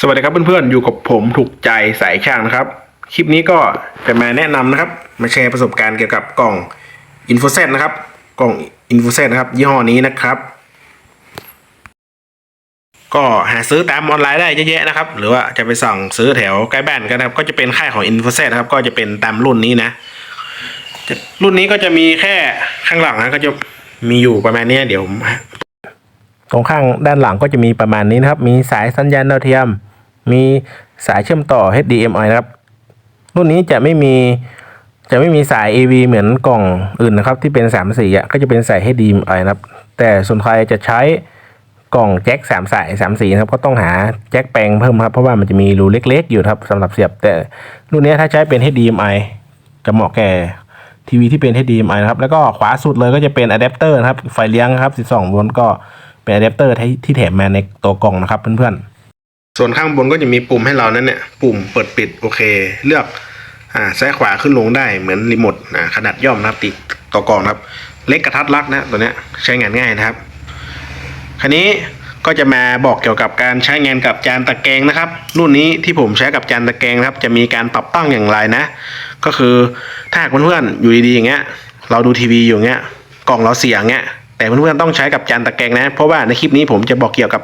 สวัสดีครับเพื่อนๆ อยู่กับผมถูกใจสายช่างนะครับ คลิปนี้ก็จะมาแนะนำนะครับ มาแชร์ประสบการณ์เกี่ยวกับกล่อง i n f o s e t นะครับ กล่อง i n f o s e t นะครับ ยี่ห้อนี้นะครับ ก็หาซื้อตามออนไลน์ได้เยอะแยะนะครับ หรือว่าจะไปสั่งซื้อแถวใกล้บ้านก็ได้ครับ ก็จะเป็นค่ายของ i n f o s e t นะครับ ก็จะเป็นตามรุ่นนี้นะ รุ่นนี้ก็จะมีแค่ข้างหลังนะก็จะมีอยู่ประมาณนี้เดี๋ยวผมตรงข้างด้านหลังก็จะมีประมาณนี้นะครับ มีสายสัญญาณดาวเทียม มีสายเชื่อมต่อ HDMI นะครับ รุ่นนี้จะไม่มีจะไม่มีสาย AV เหมือนกล่องอื่นนะครับ ที่เป็น3สีอะก็จะเป็นสาย HDMI นะครับ แต่ส่วนใครจะใช้กล่องแจ็คสามสายสามสีนะครับก็ต้องหาแจ็คแปลงเพิ่มครับเพราะว่ามันจะมีรูเล็ก ๆ อยู่ครับสำหรับเสียบ แต่รุ่นนี้ถ้าใช้เป็น HDMI จะเหมาะแก่ทีวีที่เป็น HDMI นะครับ แล้วก็ขวาสุดเลยก็จะเป็นอะแดปเตอร์นะครับ ไฟเลี้ยงครับ 12 โวลต์ก็เป็นอะแดปเตอร์ที่ที่แถมมาในตัวกล่องนะครับเพื่อนๆ ส่วนข้างบนก็จะมีปุ่มให้เรานั้นเนี่ย ปุ่มเปิดปิดโอเค เลือกอ่าซ้ายขวาขึ้นลงได้เหมือนรีโมทอ่าขนาดย่อมนะครับติดตัวกล่องนะครับ เล็กกระทัดรัดนะตัวเนี้ยใช้งานง่ายนะครับคราวนี้ก็จะมาบอกเกี่ยวกับการใช้งานกับจานตะแกรงนะครับ รุ่นนี้ที่ผมใช้กับจานตะแกรงนะครับ จะมีการปรับตั้งอย่างไรนะ ก็คือถ้าหากเพื่อนๆอยู่ดีๆอย่างเงี้ย เราดูทีวีอยู่เงี้ยกล่องเราเสียงเงี้ย แต่เพื่อนๆต้องใช้กับจานตะแกรงนะ เพราะว่าในคลิปนี้ผมจะบอกเกี่ยวกับ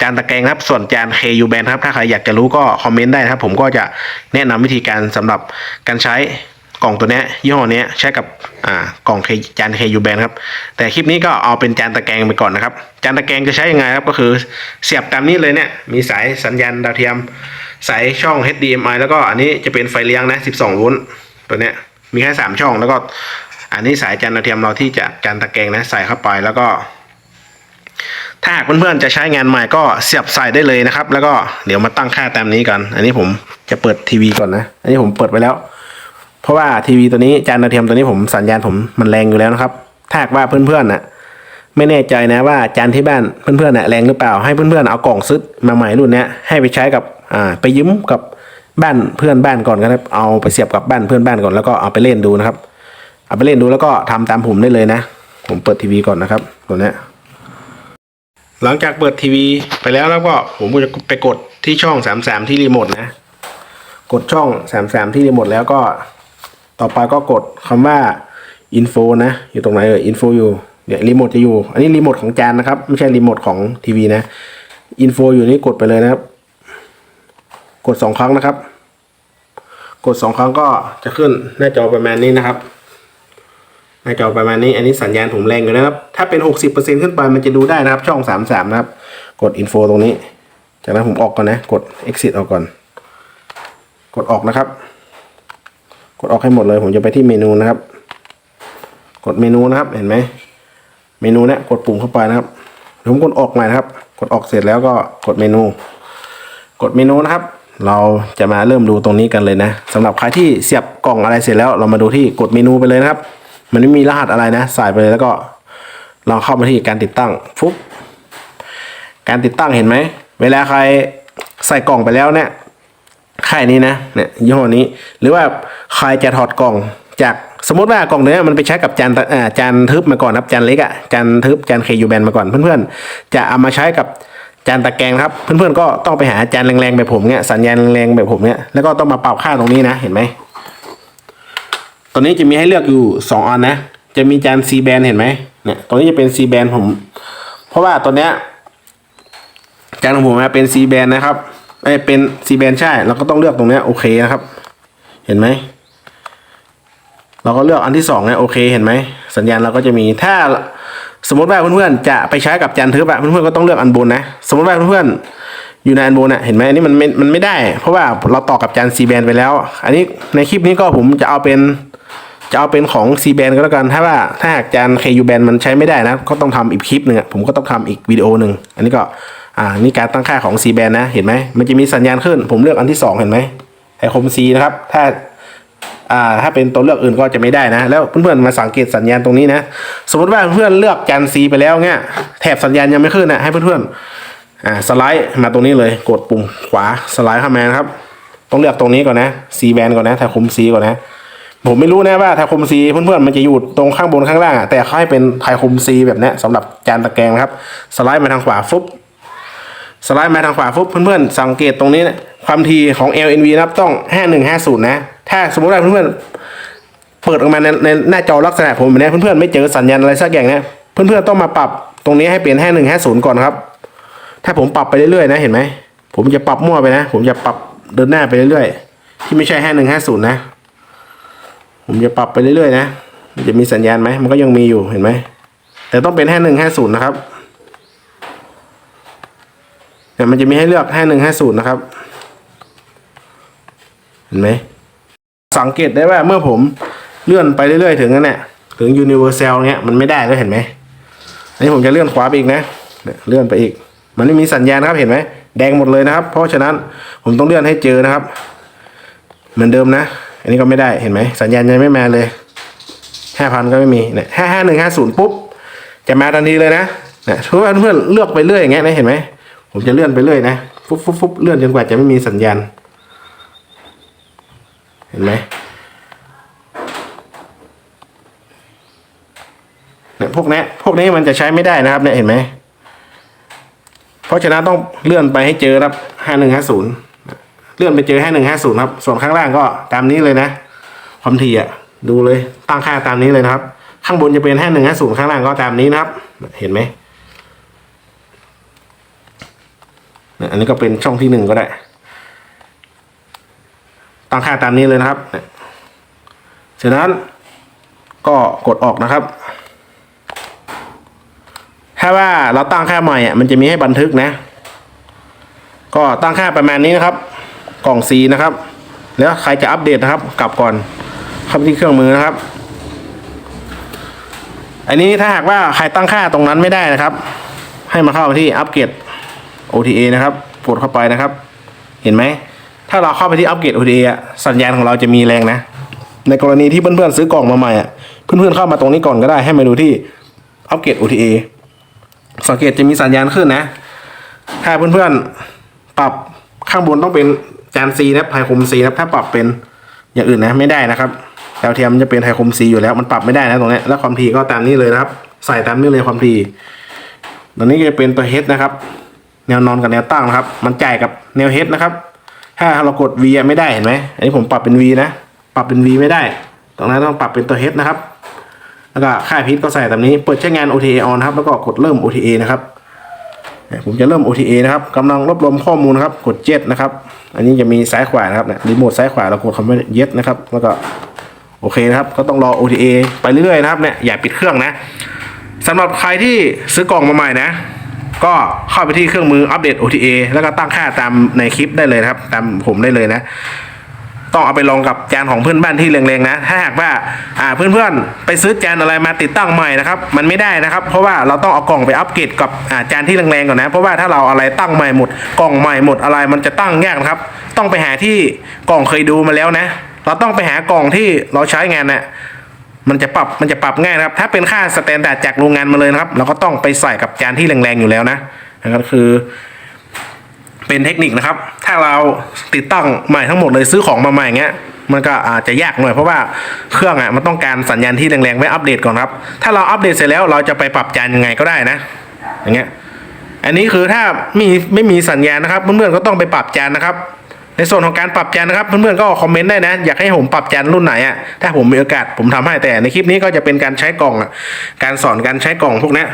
จานตะแกรงครับ ส่วนจาน KU band ครับ ถ้าใครอยากจะรู้ก็คอมเมนต์ได้ครับ ผมก็จะแนะนำวิธีการสำหรับการใช้กล่องตัวนี้ยี่ห้อนี้ใช้กับอ่ากล่องจาน KU band ครับ แต่คลิปนี้ก็เอาเป็นจานตะแกรงไปก่อนนะครับ จานตะแกรงจะใช้ยังไงครับ ก็คือเสียบตามนี้เลยเนี่ย มีสายสัญญาณดาวเทียม สายช่อง HDMI แล้วก็อันนี้จะเป็นไฟเลี้ยงนะ 12 โวลต์ตัวเนี้ยมีแค่ 3 ช่องแล้วก็ อันนี้สายจานดาวเทียมเราที่จะจานตะแกรงนะใส่เข้าไปแล้วก็ ถ้าหากเพื่อนๆจะใช้งานใหม่ก็เสียบใส่ได้เลยนะครับ แล้วก็เดี๋ยวมาตั้งค่าตามนี้กัน อันนี้ผมจะเปิดทีวีก่อนนะ อันนี้ผมเปิดไปแล้ว เพราะว่าทีวีตัวนี้จานดาวเทียมตัวนี้ผมสัญญาณผมมันแรงอยู่แล้วนะครับ ถ้ากว่าเพื่อนๆน่ะไม่แน่ใจนะว่าจานที่บ้านเพื่อนๆน่ะแรงหรือเปล่าให้เพื่อนๆเอากล่องซึดมาใหม่รุ่นนี้ให้ไปใช้กับอ่าไปยืมกับบ้านเพื่อนบ้านก่อนก็ได้เอาไปเสียบกับบ้านเพื่อนบ้านก่อนแล้วก็เอาไปเล่นดูนะครับ เอาไปเล่นดูแล้วก็ทำตามผมได้เลยนะ ผมเปิดทีวีก่อนนะครับตัวเนี้ยหลังจากเปิดทีวีไปแล้วแล้วก็ผมก็จะไปกดที่ช่องสามสามที่รีโมทนะ กดช่องสามสามที่รีโมทแล้วก็ต่อไปก็กดคำว่า info นะ อยู่ตรงไหนเอ่ย info อยู่เนี่ยรีโมทจะอยู่ อันนี้รีโมทของจานนะครับ ไม่ใช่รีโมทของทีวีนะ info อยู่นี่กดไปเลยนะครับ กดสองครั้งนะครับ กดสองครั้งก็จะขึ้นหน้าจอประมาณนี้นะครับ หน้าจอประมาณนี้อันนี้สัญญาณผมแรงอยู่นะครับ ถ้าเป็น 60%ขึ้นไปมันจะดูได้นะครับ ช่อง 33 นะครับ กด info ตรงนี้ จากนั้นผมออกก่อนนะ กด exit ออกก่อน กดออกนะครับ กดออกให้หมดเลย ผมจะไปที่เมนูนะครับ กดเมนูนะครับ เห็นไหม เมนูเนี้ยกดปุ่มเข้าไปนะครับ ผมกดออกใหม่นะครับ กดออกเสร็จแล้วก็กดเมนู กดเมนูนะครับ เราจะมาเริ่มดูตรงนี้กันเลยนะสำหรับใครที่เสียบกล่องอะไรเสร็จแล้ว เรามาดูที่กดเมนูไปเลยนะครับ มันไม่มีรหัสอะไรนะใส่ไปเลยแล้วก็เราเข้ามาที่การติดตั้งฟุบการติดตั้งเห็นไหมเวลาใครใส่กล่องไปแล้วเนี่ยค่ายนี้นะเนี่ยยี่ห้อนี้ หรือว่าใครจะถอดกล่องจากสมมติว่ากล่องเนี้ยมันไปใช้กับจานตะอ่าจานทึบมาก่อนครับจานเล็กอะ่ะจานทึบจานเคยูแบนมาก่อนเพื่อนๆ จะเอามาใช้กับจานตะแกรงครับ เพื่อนๆก็ต้องไปหาจานแรงๆแบบผมเนี่ยสัญญาณแรงๆแบบผมเนี่ยแล้วก็ต้องมาปรับค่าตรงนี้นะเห็นไหม ตัวนี้จะมีให้เลือกอยู่สองอันนะ จะมีจาน C band เห็นไหมเนี่ยตัวนี้จะเป็น C band ผม เพราะว่าตัวเนี้ยจานของผมเป็น C band นะครับไอ้เป็น C band ใช่เราก็ต้องเลือกตรงเนี้ยโอเคนะครับ เห็นไหมเราก็เลือกอันที่สองเนี่ยโอเคเห็นไหมสัญญาณเราก็จะมีถ้าสมมติว่าเพื่อนๆจะไปใช้กับจานทึบอะเพื่อนๆก็ต้องเลือกอันบนนะ สมมติว่าเพื่อนๆอยู่ในอันบนอะเห็นไหมอันนี้มันไม่มันไม่ได้ เพราะว่าเราต่อกับจาน C band ไปแล้ว อันนี้ในคลิปนี้ก็ผมจะเอาเป็น จะเอาเป็นของ C band ก็แล้วกันถ้าว่าถ้าหากจาน KU band มันใช้ไม่ได้นะก็ต้องทำอีกคลิปหนึ่งผมก็ต้องทำอีกวิดีโอหนึ่งอันนี้ก็อ่านี่การตั้งค่าของ C band นะเห็นไหมมันจะมีสัญญาณขึ้น ผมเลือกอันที่สองเห็นไหมไอคม C นะครับถ้าอ่าถ้าเป็นตัวเลือกอื่นก็จะไม่ได้นะ แล้วเพื่อนๆมาสังเกตสัญญาณตรงนี้นะ สมมติว่าเพื่อนเลือกจาน C ไปแล้วเงี้ยแถบสัญญาณยังไม่ขึ้นนะให้เพื่อนๆอ่าสไลด์มาตรงนี้เลยกดปุ่มขวาสไลด์เข้ามานะครับต้องเลือกตรงนี้ก่อนนะ C band ก่อนนะแถบคม C ก่อนนะ ผมไม่รู้นะว่าไทยคมซีเพื่อนๆมันจะอยู่ตรงข้างบนข้างล่างอะแต่เขาให้เป็นไทยคมซีแบบนี้ยสำหรับจานตะแกรงนะครับ สไลด์มาทางขวาฟุบสไลด์มาทางขวาปุ๊บเพื่อนๆสังเกตตรงนี้นะความถี่ของ LNV นะครับต้อง 5150 นะ ถ้าสมมติว่าเพื่อนๆเปิดออกมาในในหน้าจอลักษณะผมแบบนี้เพื่อนๆไม่เจอสัญญาณอะไรสักอย่างนะเพื่อนๆต้องมาปรับตรงนี้ให้เป็น 5150 ก่อนครับ ถ้าผมปรับไปเรื่อยๆนะเห็นไหมผมจะปรับมั่วไปนะ ผมจะปรับเดินหน้าไปเรื่อยๆที่ไม่ใช่ 5150 นะ ผมจะปรับไปเรื่อยๆนะจะมีสัญญาณไหมมันก็ยังมีอยู่เห็นไหมแต่ต้องเป็น5150นะครับเนี่ยมันจะมีให้เลือกห้าหนึ่งห้าศูนย์นะครับ เห็นไหมสังเกตได้ว่าเมื่อผมเลื่อนไปเรื่อยๆ ถึงนั่นแหละถึง universal เนี้ยมันไม่ได้แล้วเห็นไหมอันนี้ผมจะเลื่อนขวาไปอีกนะเนี่ยเลื่อนไปอีก มันไม่มีสัญญาณนะครับเห็นไหมแดงหมดเลยนะครับ เพราะฉะนั้นผมต้องเลื่อนให้เจอนะครับ เหมือนเดิมนะ อันนี้ก็ไม่ได้เห็นไหมสัญญาณยังไม่มาเลยห้าพันก็ไม่มีเนี่ยห้าห้าหนึ่งห้าศูนย์ปุ๊บ จะมาทันทีเลยนะเนี่ยเพื่อนเพื่อนเลือกไปเรื่อยอย่างเงี้ยนะเห็นไหมผมจะเลื่อนไปเรื่อยนะฟุบฟุบฟุบเลื่อนจนกว่าจะไม่มีสัญญาณ เห็นไหมเนี่ยพวกนี้พวกนี้มันจะใช้ไม่ได้นะครับเนี่ยเห็นไหมเพราะฉะนั้นต้องเลื่อนไปให้เจอครับห้าหนึ่งห้าศูนย์ ลื่อนไปเจอห้าหนึ่งห้าศูนย์ครับ ส่วนข้างล่างก็ตามนี้เลยนะ ความถี่อะ ดูเลย ตั้งค่าตามนี้เลยนะครับ ข้างบนจะเป็นห้าหนึ่งห้าศูนย์ข้างล่างก็ตามนี้นะครับ เห็นไหม อันนี้ก็เป็นช่องที่หนึ่งก็ได้ ตั้งค่าตามนี้เลยนะครับเนี่ยฉะนั้นก็กดออกนะครับ ถ้าว่าเราตั้งค่าใหม่อะ มันจะมีให้บันทึกนะ ก็ตั้งค่าประมาณนี้นะครับ กล่อง C นะครับ แล้วใครจะอัปเดตนะครับ กลับก่อนเข้าไปที่เครื่องมือนะครับ อันนี้ถ้าหากว่าใครตั้งค่าตรงนั้นไม่ได้นะครับ ให้มาเข้าที่อัปเกรด OTA นะครับกดเข้าไปนะครับ เห็นไหม ถ้าเราเข้าไปที่อัปเกรด OTA สัญญาณของเราจะมีแรงนะ ในกรณีที่เพื่อนๆซื้อกล่องมาใหม่อะเพื่อนๆเข้ามาตรงนี้ก่อนก็ได้ให้มาดูที่อัปเกรด OTA สังเกตจะมีสัญญาณขึ้นนะ ถ้าเพื่อนๆปรับข้างบนต้องเป็น จาน C นะครับไฮคม C นะครับถ้าปรับเป็นอย่างอื่นนะไม่ได้นะครับดาวเทียมจะเป็นไฮคม C อยู่แล้วมันปรับไม่ได้นะตรงนี้แล้วความถี่ก็ตามนี้เลยนะครับ ใส่ตามนี้เลยความถี่ตรงนี้จะเป็นตัว H นะครับ แนวนอนกับแนวตั้งนะครับ มันจ่ายกับแนว H นะครับ ถ้าเรากด V ไม่ได้เห็นไหมอันนี้ผมปรับเป็น V นะ ปรับเป็น V ไม่ได้ ตรงนั้นต้องปรับเป็นตัว H นะครับ แล้วก็ค่าพิษก็ใส่ตามนี้ เปิดใช้งาน OTA on ครับ แล้วก็กดเริ่ม OTA นะครับ ผมจะเริ่ม OTA นะครับกำลังรวบรวมข้อมูลนะครับกด jet นะครับ อันนี้จะมีซ้ายขวานะครับเนี่ยรีโมทซ้ายขวาเรากดคำว่า jet นะครับ แล้วก็โอเคนะครับ ก็ต้องรอ OTA ไปเรื่อยๆนะครับเนี่ยอย่าปิดเครื่องนะสำหรับใครที่ซื้อกล่องมาใหม่นะ ก็เข้าไปที่เครื่องมืออัปเดต OTA แล้วก็ตั้งค่าตามในคลิปได้เลยนะครับ ตามผมได้เลยนะ ต้องเอาไปลองกับจานของเพื่อนบ้านที่แรงๆนะ ถ้าหากว่าอ่าเพื่อนๆ ไปซื้อจานอะไรมาติดตั้งใหม่นะครับ มันไม่ได้นะครับ เพราะว่าเราต้องเอากล่องไปอัปเกรดกับอ่าจานที่แรงๆก่อนนะ เพราะว่าถ้าเราอะไรตั้งใหม่หมด กล่องใหม่หมดอะไรมันจะตั้งยากนะครับ ต้องไปหาที่กล่องเคยดูมาแล้วนะ เราต้องไปหากล่องที่เราใช้งานนะ่ะมันจะปรับมันจะปรับง่ายนะครับ ถ้าเป็นค่าสแตนดาร์ดจากโรงงานมาเลยนะครับ เราก็ต้องไปใส่กับจานที่แรงๆอยู่แล้วนะนะครับคือ เป็นเทคนิคนะครับ ถ้าเราติดตั้งใหม่ทั้งหมดเลยซื้อของมาใหม่เงี้ยมันก็อาจจะยากหน่อยเพราะว่าเครื่องอะมันต้องการสัญญาณที่แรงๆไว้อัปเดตก่อนครับ ถ้าเราอัปเดตเสร็จแล้วเราจะไปปรับจานยังไงก็ได้นะ อย่างเงี้ย อันนี้คือถ้ามีไม่มีสัญญาณนะครับ เพื่อนๆก็ต้องไปปรับจานนะครับ ในส่วนของการปรับจานนะครับ เพื่อนๆก็คอมเมนต์ได้นะ อยากให้ผมปรับจานรุ่นไหนอะถ้าผมมีโอกาสผมทำให้แต่ในคลิปนี้ก็จะเป็นการใช้กล่องการสอนการใช้กล่องพวกนี้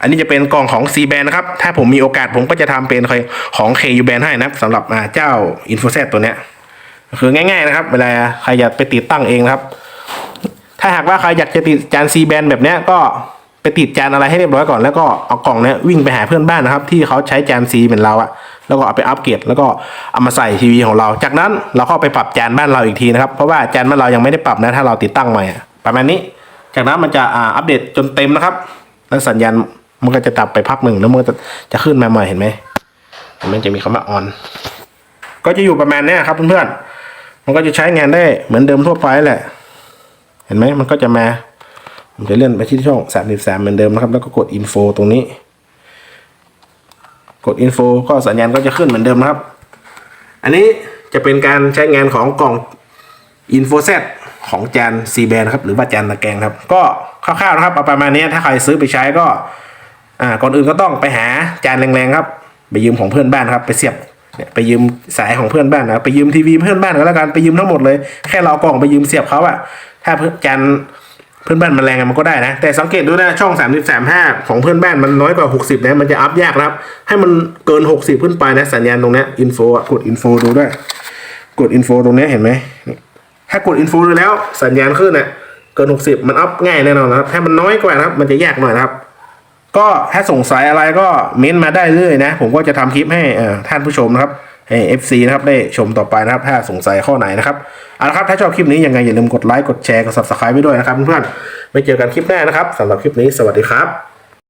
อันนี้จะเป็นกล่องของ C band นะครับ ถ้าผมมีโอกาสผมก็จะทำเป็นของ KU band ให้นะครับสำหรับเจ้า InfoSet ตัวเนี้ยคือง่ายๆนะครับ เวลาใครอยากไปติดตั้งเองนะครับ ถ้าหากว่าใครอยากจะติดจาน C band แบบเนี้ยก็ไปติดจานอะไรให้เรียบร้อยก่อนแล้วก็เอากล่องเนี้ยวิ่งไปหาเพื่อนบ้านนะครับ ที่เขาใช้จาน C เหมือนเราอะแล้วก็เอาไปอัปเกรดแล้วก็เอามาใส่ทีวีของเรา จากนั้นเราก็ไปปรับจานบ้านเราอีกทีนะครับเพราะว่าจานบ้านเรายังไม่ได้ปรับนะถ้าเราติดตั้งใหม่ประมาณนี้ จากนั้นมันจะอัปเดตจนเต็มนะครับ แล้วสัญญาณ มันก็จะดับไปพักหนึ่งแล้วมันจะจะขึ้นมาใหม่เห็นไหมมันจะมีคำว่า on ก็จะอยู่ประมาณนี้ครับเพื่อนๆ มันก็จะใช้งานได้เหมือนเดิมทั่วไปแหละ เห็นไหมมันก็จะมา ผมจะเลื่อนไปที่ช่องสามสิบสามเหมือนเดิมนะครับ แล้วก็กด info ตรงนี้ กด info ก็สัญญาณก็จะขึ้นเหมือนเดิมนะครับ อันนี้จะเป็นการใช้งานของกล่อง InfoSet ของจาน C band ครับ หรือว่าจานตะแกรงครับ ก็คร่าวๆนะครับเอาประมาณนี้ถ้าใครซื้อไปใช้ก็ อ่าก่อนอื่นก็ต้องไปหาจานแรงๆครับ ไปยืมของเพื่อนบ้านครับ ไปเสียบไปยืมสายของเพื่อนบ้านนะไปยืมทีวีเพื่อนบ้านก็แล้วกันไปยืมทั้งหมดเลยแค่เราเอากล่องไปยืมเสียบเขาอะถ้าเพื่อนจันเพื่อนบ้านมันแรงมันก็ได้นะ แต่สังเกตดูนะช่องสามสิบสามห้าของเพื่อนบ้านมันน้อยกว่าหกสิบนะมันจะอัพยากครับ ให้มันเกินหกสิบขึ้นไปนะสัญญาณตรงนี้อินโฟกดอินโฟดูด้วย กดอินโฟตรงนี้เห็นไหมถ้ากดอินโฟดูแล้วสัญญาณขึ้นอะเกินหกสิบมันอัพง่ายแน่นอนนะครับถ้ามันน้อยกว่านะครับ มันจะยากหน่อยนะครับ ก็ถ้าสงสัยอะไรก็เม้นมาได้เรื่อยนะ ผมก็จะทำคลิปให้ท่านผู้ชมนะครับให้ FC นะครับได้ชมต่อไปนะครับ ถ้าสงสัยข้อไหนนะครับเอาละครับถ้าชอบคลิปนี้ยังไงอย่าลืมกดไลค์กดแชร์กด subscribe ไว้ด้วยนะครับเพื่อนๆไว้เจอกันคลิปหน้านะครับสำหรับคลิปนี้สวัสดีครับ